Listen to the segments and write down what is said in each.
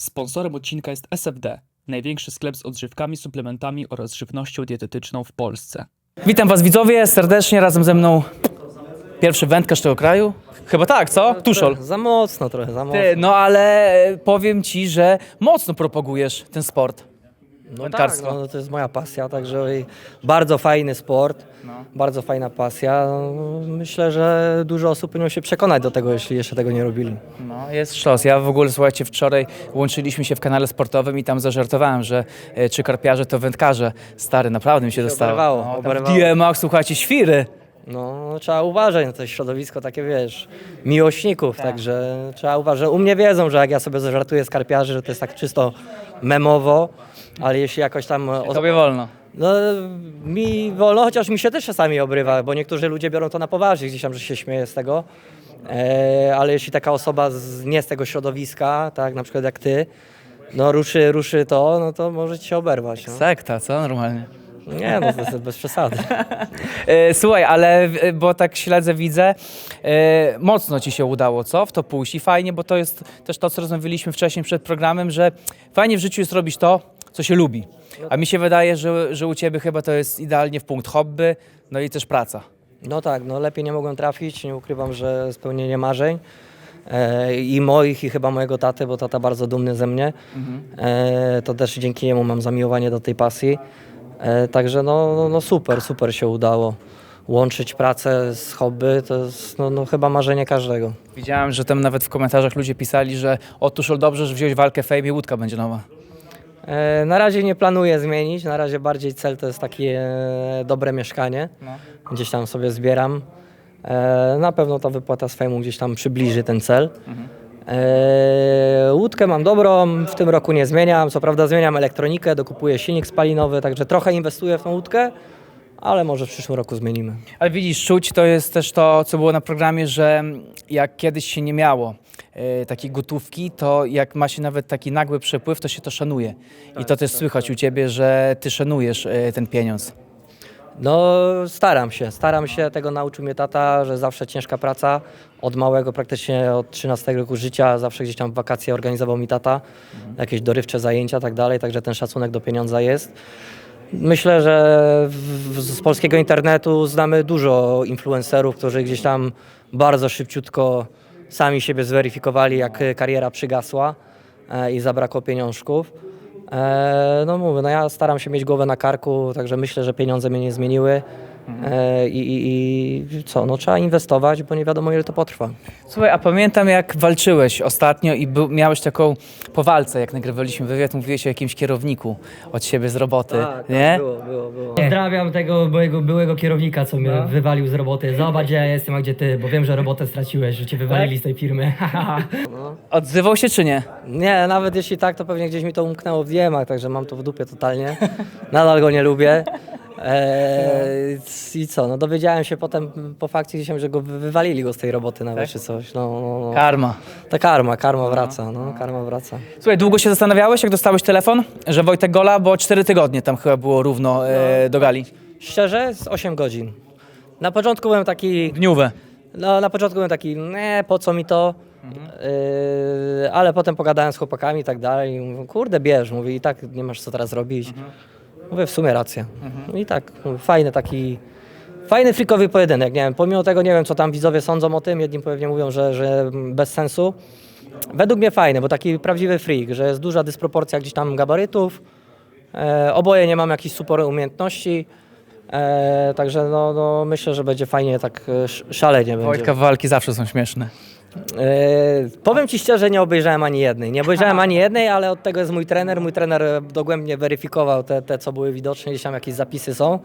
Sponsorem odcinka jest SFD, największy sklep z odżywkami, suplementami oraz żywnością dietetyczną w Polsce. Witam Was widzowie serdecznie, razem ze mną pierwszy wędkarz tego kraju. Chyba tak, co? Tuszol. Za mocno trochę, za mocno. Ty, no ale powiem Ci, że mocno propagujesz ten sport. No tak, wędkarstwo. no, to jest moja pasja, także i bardzo fajny sport, No. bardzo fajna pasja. No, Myślę, że dużo osób powinno się przekonać do tego, jeśli jeszcze tego nie robili. No, jest sztos. Ja w ogóle, słuchajcie, wczoraj łączyliśmy się w kanale sportowym i tam zażartowałem, że e, czy karpiarze to wędkarze. Stary, naprawdę mi się dostało. oberwało, no, tam oberwało. W DM-ach, słuchajcie, świry. No, trzeba uważać to środowisko takie, wiesz, miłośników, Tak. także trzeba uważać. U mnie wiedzą, że jak ja sobie zażartuję z karpiarzy, że to jest tak czysto memowo, ale jeśli jakoś tam... o- Tobie wolno. No, mi wolno, chociaż mi się też czasami obrywa, bo niektórzy ludzie biorą to na poważnie, gdzieś tam, że się śmieje z tego. E, ale jeśli taka osoba z, nie z tego środowiska, tak, na przykład jak ty, no ruszy, ruszy to, no to może ci się oberwać. No. Sekta, co? Normalnie. Nie, no to jest bez przesady. E, Słuchaj, ale e, bo tak śledzę, widzę, e, mocno ci się udało, co? W to pójść i fajnie, bo to jest też to, co rozmawialiśmy wcześniej przed programem, że fajnie w życiu jest robić to, co się lubi. A mi się wydaje, że, że u ciebie chyba to jest idealnie w punkt hobby, no i też praca. No tak, no lepiej nie mogłem trafić, nie ukrywam, że spełnienie marzeń e, i moich i chyba mojego taty, bo tata bardzo dumny ze mnie. E, to też dzięki niemu mam zamiłowanie do tej pasji. E, także no, no, no super, super się udało. Łączyć pracę z hobby to jest no, no, chyba marzenie każdego. Widziałem, że tam nawet w komentarzach ludzie pisali, że otóż dobrze, że wziąłeś walkę fame i łódka będzie nowa. E, na razie nie planuję zmienić, na razie bardziej cel to jest takie e, dobre mieszkanie. No. Gdzieś tam sobie zbieram. E, na pewno ta wypłata z fejmu gdzieś tam przybliży ten cel. E, łódkę mam dobrą, w tym roku nie zmieniam. Co prawda zmieniam elektronikę, dokupuję silnik spalinowy, także trochę inwestuję w tą łódkę, ale może w przyszłym roku zmienimy. Ale widzisz, czuć to jest też to, co było na programie, że jak kiedyś się nie miało takiej gotówki, to jak ma się nawet taki nagły przepływ, to się to szanuje. I to też słychać u ciebie, że ty szanujesz e, ten pieniądz. No, staram się, staram się, tego nauczył mnie tata, że zawsze ciężka praca. Od małego, praktycznie od 13 roku życia, zawsze gdzieś tam w wakacje organizował mi tata, jakieś dorywcze zajęcia, tak dalej, także ten szacunek do pieniądza jest. Myślę, że w, w, z polskiego internetu znamy dużo influencerów, którzy gdzieś tam bardzo szybciutko sami siebie zweryfikowali, jak e, kariera przygasła e, i zabrakło pieniążków. E, no mówię, no ja staram się mieć głowę na karku, także myślę, że pieniądze mnie nie zmieniły. E, i, i, I co, no trzeba inwestować, bo nie wiadomo ile to potrwa. Słuchaj, a pamiętam jak walczyłeś ostatnio i był, miałeś taką po walce, jak nagrywaliśmy wywiad, mówiłeś o jakimś kierowniku od siebie z roboty, nie? było, było, było. Pozdrawiam tego mojego byłego kierownika, co mnie wywalił z roboty. Zobacz, gdzie ja jestem, a gdzie ty, bo wiem, że robotę straciłeś, że cię wywalili z tej firmy. Odzywał się czy nie? Nie, nawet jeśli tak, to pewnie gdzieś mi to umknęło w diemach, także mam to w dupie totalnie. Nadal go nie lubię. Eee, I co, no dowiedziałem się potem po fakcie gdzieś, że go wy- wywalili go z tej roboty nawet czy coś. No, no, no. Karma. Ta karma, karma wraca, no, karma wraca. Słuchaj, długo się zastanawiałeś, jak dostałeś telefon, że Wojtek Gola, bo 4 tygodnie tam chyba było równo e, do gali. Szczerze, z 8 godzin. Na początku byłem taki, Dniówę. no na początku byłem taki, nie, po co mi to? Yy, ale potem pogadałem z chłopakami i tak dalej. Mówię, kurde, bierz, mówi, i tak nie masz co teraz robić. Mówię, w sumie racja. I tak, fajny taki, fajny frikowy pojedynek, nie wiem, pomimo tego nie wiem, co tam widzowie sądzą o tym, jedni pewnie mówią, że, że bez sensu. Według mnie fajny, bo taki prawdziwy freak, że jest duża dysproporcja gdzieś tam gabarytów, e, oboje nie mam jakichś super umiejętności, e, także no, no, myślę, że będzie fajnie, tak e, sz- szalenie będzie. Wojtka walki zawsze są śmieszne. E, powiem Ci szczerze, nie obejrzałem ani jednej. Nie obejrzałem ani jednej, ale od tego jest mój trener. Mój trener dogłębnie weryfikował te, te co były widoczne, gdzieś tam jakieś zapisy są.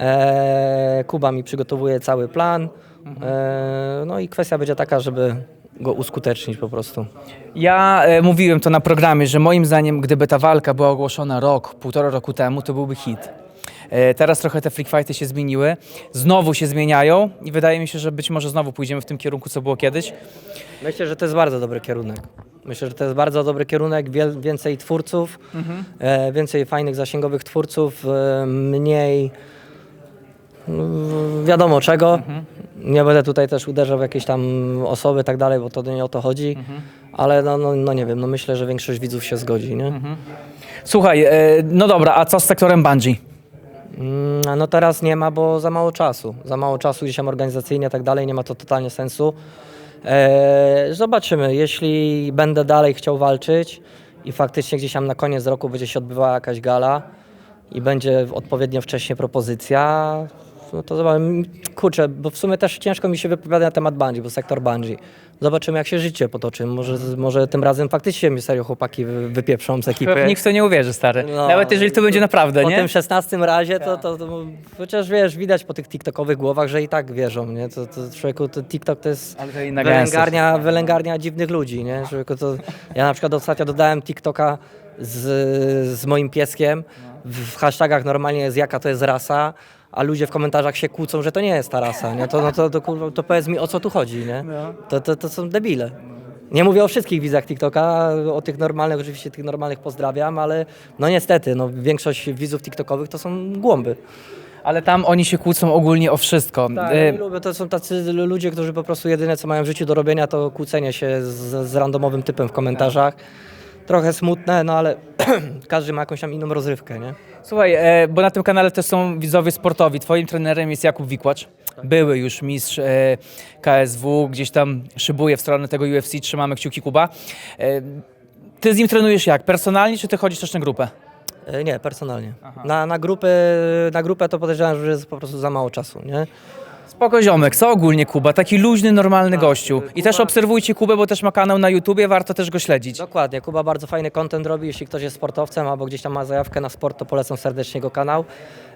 E, Kuba mi przygotowuje cały plan. E, no i kwestia będzie taka, żeby go uskutecznić po prostu. Ja e, mówiłem to na programie, że moim zdaniem, gdyby ta walka była ogłoszona rok, półtora roku temu, to byłby hit. E, teraz trochę te freak fighty się zmieniły, znowu się zmieniają i wydaje mi się, że być może znowu pójdziemy w tym kierunku, co było kiedyś. Myślę, że to jest bardzo dobry kierunek. Myślę, że to jest bardzo dobry kierunek. Wiel, więcej twórców, e, więcej fajnych, zasięgowych twórców, e, mniej mm, wiadomo czego. Nie będę tutaj też uderzał w jakieś tam osoby i tak dalej, bo to nie o to chodzi. ale no, no, no nie wiem, no myślę, że większość widzów się zgodzi, nie? Słuchaj, e, no dobra, a co z sektorem bungee? Mm, No teraz nie ma, bo za mało czasu. Za mało czasu gdzieś tam organizacyjnie i tak dalej, nie ma to totalnie sensu. Eee, zobaczymy, jeśli będę dalej chciał walczyć i faktycznie gdzieś tam na koniec roku będzie się odbywała jakaś gala i będzie odpowiednio wcześnie propozycja, no to zobaczymy. Kurczę, bo w sumie też ciężko mi się wypowiada na temat bungee, bo sektor bungee. Zobaczymy, jak się życie potoczy. Może, może tym razem faktycznie mi serio chłopaki wy- wypieprzą z ekipy. Nikt w to nie uwierzy, stary. No. Nawet jeżeli to będzie naprawdę, Po nie? tym 16 razie to, to, to chociaż wiesz, widać po tych TikTokowych głowach, że i tak wierzą, nie? To, to człowieku, to TikTok to jest Ale to inna wylęgarnia, wylęgarnia dziwnych ludzi, nie? Człowieku, to, ja na przykład ostatnio dodałem TikToka z, z moim pieskiem, w, w hashtagach normalnie jest jaka to jest rasa, a ludzie w komentarzach się kłócą, że to nie jest ta rasa, nie? To, no to, to, kurwa, to powiedz mi o co tu chodzi, nie? To, to, to są debile. Nie mówię o wszystkich widzach TikToka, o tych normalnych, oczywiście tych normalnych pozdrawiam, ale no niestety, no większość widzów TikTokowych to są głąby. Ale tam oni się kłócą ogólnie o wszystko. Tak, ja nie lubię, to są tacy ludzie, którzy po prostu jedyne co mają w życiu do robienia to kłócenie się z, z randomowym typem w komentarzach. Trochę smutne, no ale każdy ma jakąś tam inną rozrywkę, nie? Słuchaj, e, bo na tym kanale też są widzowie sportowi. Twoim trenerem jest Jakub Wikłacz. Były już mistrz e, KSW, gdzieś tam szybuje w stronę tego UFC, trzymamy kciuki Kuba. E, ty z nim trenujesz jak? Personalnie, czy ty chodzisz też na grupę? E, Nie, personalnie. Na, na, grupy, na grupę to podejrzewam, że jest po prostu za mało czasu, nie? Spoko ziomek, co ogólnie Kuba? Taki luźny, normalny gościu. I też obserwujcie Kubę, bo też ma kanał na YouTubie, warto też go śledzić. Dokładnie, Kuba bardzo fajny content robi, jeśli ktoś jest sportowcem albo gdzieś tam ma zajawkę na sport, to polecam serdecznie jego kanał.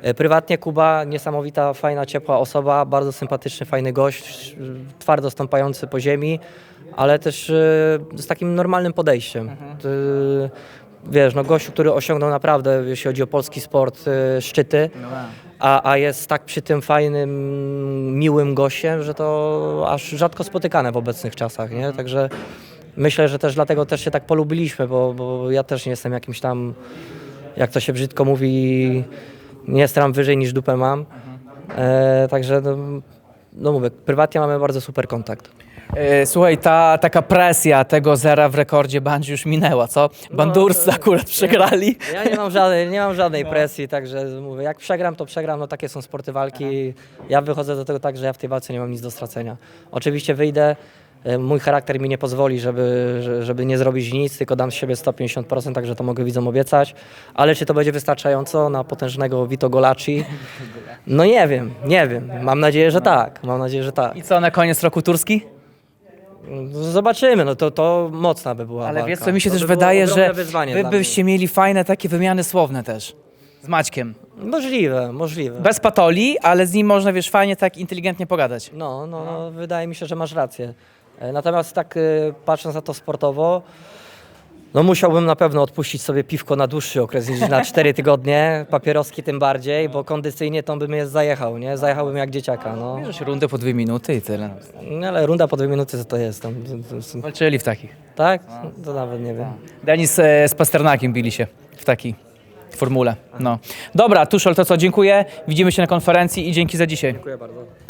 E, Prywatnie Kuba, niesamowita, fajna, ciepła osoba, bardzo sympatyczny, fajny gość, e, twardo stąpający po ziemi, ale też e, z takim normalnym podejściem. Ty- Wiesz, no gościu, który osiągnął naprawdę, jeśli chodzi o polski sport, e, szczyty, a, a jest tak przy tym fajnym, miłym gościem, że to aż rzadko spotykane w obecnych czasach, nie? Także myślę, że też dlatego też się tak polubiliśmy, bo, bo ja też nie jestem jakimś tam, jak to się brzydko mówi, nie stram wyżej niż dupę mam. E, także no, no mówię, prywatnie mamy bardzo super kontakt. E, Słuchaj, ta taka presja tego zera w rekordzie bungee już minęła, co? Bandurscy akurat przegrali. Ja nie mam żadnej, nie mam żadnej presji, także mówię, jak przegram, to przegram, no takie są sporty walki. Ja wychodzę do tego tak, że ja w tej walce nie mam nic do stracenia. Oczywiście wyjdę, e, mój charakter mi nie pozwoli, żeby, że- żeby nie zrobić nic, tylko dam z siebie 150%, także to mogę widzom obiecać. Ale czy to będzie wystarczająco na potężnego Vito Golacci? No nie wiem, nie wiem. Mam nadzieję, że tak. Mam nadzieję, że tak. I co, na koniec roku Turski? Zobaczymy, no to, to mocna by była Ale walka. wiesz co, mi się to też by było wydaje, ogromne że wyzwanie wy dla mnie. byście mieli fajne takie wymiany słowne też. Z Maćkiem. Możliwe, możliwe. Bez patoli, ale z nim można, wiesz, fajnie tak inteligentnie pogadać. No, no, no, wydaje mi się, że masz rację. E, Natomiast tak e, patrząc na to sportowo, no musiałbym na pewno odpuścić sobie piwko na dłuższy okres niż na 4 tygodnie, papieroski tym bardziej, bo kondycyjnie to bym mnie zajechał, nie? Zajechałbym jak dzieciaka, no. Bierzesz rundę po dwie minuty i tyle. No, Ale runda po dwie minuty co to jest tam? to- to- to- Walczyli w takich. Tak? To nawet nie wiem. Denis e, z Pasternakiem bili się w takiej formule. No. Dobra, Tuszol, to co, dziękuję. Widzimy się na konferencji i dzięki za dzisiaj. Dziękuję bardzo.